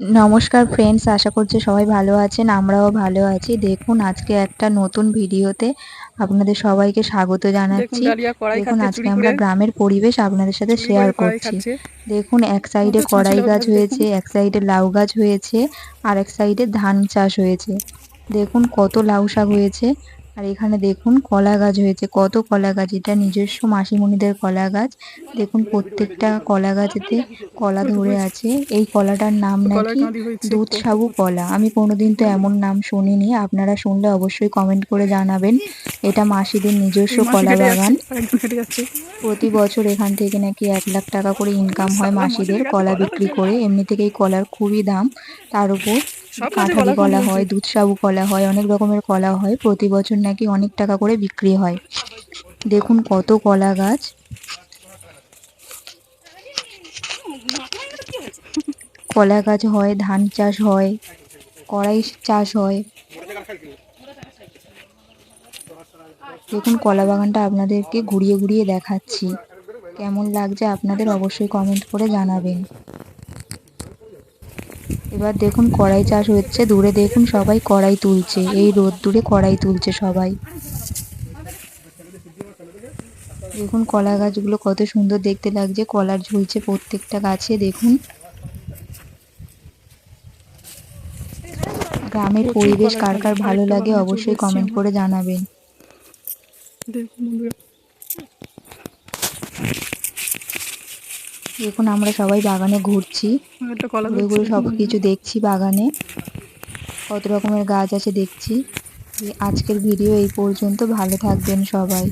নমস্কার ফ্রেন্ডস আশা করছি সবাই ভালো আছেন আমরাও ভালো আছি। দেখুন আজকে একটা নতুন ভিডিওতে আপনাদের সবাইকে স্বাগত জানাচ্ছি। দেখুন আজকে আমরা গ্রামের পরিবেশ আপনাদের সাথে শেয়ার করছি। দেখুন এক সাইডে কড়াই গাছ হয়েছে এক সাইডে লাউ গাছ হয়েছে আর এক সাইডে ধান চাষ হয়েছে। দেখুন কত লাউ শাক হয়েছে। আর এখানে দেখুন কলা গাছ হয়েছে। কত কলা গাছ? এটা নিজস্ব মাসিমণিদের কলা গাছ। দেখুন প্রত্যেকটা কলা গাছেতে কলা ধরে আছে। এই কলাটার নাম নাকি দুধ সাবু কলা। আমি কোনোদিন তো এমন নাম শুনিনি। আপনারা শুনলে অবশ্যই কমেন্ট করে জানাবেন। এটা মাসিদের নিজস্ব কলা বাগান। প্রতি বছর এখান থেকে নাকি এক লাখ টাকা করে ইনকাম হয় মাসিদের কলা বিক্রি করে। এমনি থেকেই কলার খুবই দাম। তার উপর কাঁঠালি কলা হয়। দুধসাবু কলা হয় অনেক রকমের কলা হয় প্রতি বছর নাকি অনেক টাকা করে বিক্রি হয়। দেখুন কত কলা গাছ। কলা গাছ হয় ধান চাষ হয় কড়াই চাষ হয়। দেখুন কলা বাগানটা আপনাদেরকে ঘুরিয়ে ঘুরিয়ে দেখাচ্ছি। কেমন লাগছে আপনাদের অবশ্যই কমেন্ট করে জানাবেন। এবার দেখুন কড়াই চাষ হচ্ছে দূরে দেখুন সবাই কড়াই তুলছে এই রোদ দূরে কড়াই তুলছে সবাই। দেখুন কলা গাছগুলো কত সুন্দর দেখতে লাগছে কলার ঝুলছে প্রত্যেকটা গাছে দেখুন। গ্রামের পরিবেশ কার কার ভালো লাগে অবশ্যই কমেন্ট করে জানাবেন। দেখুন আমরা সবাই বাগানে ঘুরছি। ঘুরে সব কিছু দেখছি বাগানে। কত রকমের গাছ আছে দেখছি। আজকের ভিডিও এই পর্যন্ত। ভালো থাকবেন সবাই।